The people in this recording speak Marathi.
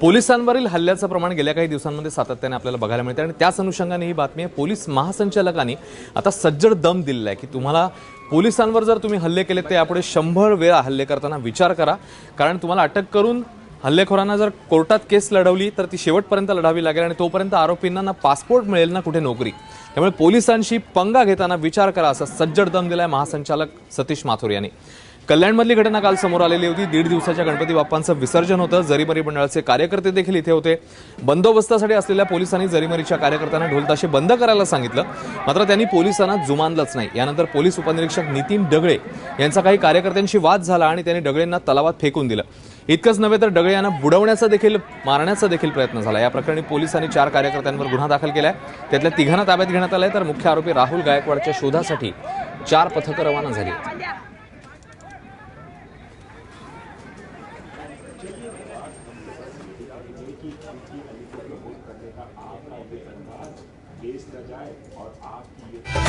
पोलिसांवरील हल्ल्याचं प्रमाण गेल्या काही दिवसांमध्ये सातत्याने आपल्याला बघायला मिळते आणि त्याच अनुषंगाने ही बातमी आहे. पोलीस महासंचालकांनी आता सज्जड दम दिलेला आहे की तुम्हाला पोलिसांवर जर तुम्ही हल्ले केले तर यापुढे शंभर वेळा हल्ले करताना विचार करा. कारण तुम्हाला अटक करून हल्लेखोरांना जर कोर्टात केस लढवली तर ती शेवटपर्यंत लढावी लागेल आणि तोपर्यंत आरोपींना ना पासपोर्ट मिळेल ना कुठे नोकरी. त्यामुळे पोलिसांशी पंगा घेताना विचार करा असा सज्जड दम दिलाय महासंचालक सतीश माथुर यांनी. कल्याणमधली घटना काल समोर आलेली होती. दीड दिवसाच्या गणपती बाप्पांचं विसर्जन होतं. जरीमरी मंडळाचे कार्यकर्ते देखील इथे होते. बंदोबस्तासाठी असलेल्या पोलिसांनी जरीमरीच्या कार्यकर्त्यांना ढोलताशे बंद करायला सांगितलं. मात्र त्यांनी पोलिसांना जुमानलंच नाही. यानंतर पोलीस उपनिरीक्षक नितीन डगळे यांचा काही कार्यकर्त्यांशी वाद झाला आणि त्यांनी डगळेंना तलावात फेकून दिलं. इतकंच नव्हे तर डगळे यांना बुडवण्याचा देखील मारण्याचा देखील प्रयत्न झाला. या प्रकरणी पोलिसांनी चार कार्यकर्त्यांवर गुन्हा दाखल केला आहे त्यातल्या तिघांना ताब्यात घेण्यात आलंय. तर मुख्य आरोपी राहुल गायकवाडच्या शोधासाठी चार पथकं रवाना झाली आहेत. देश न जाए और आपकी ये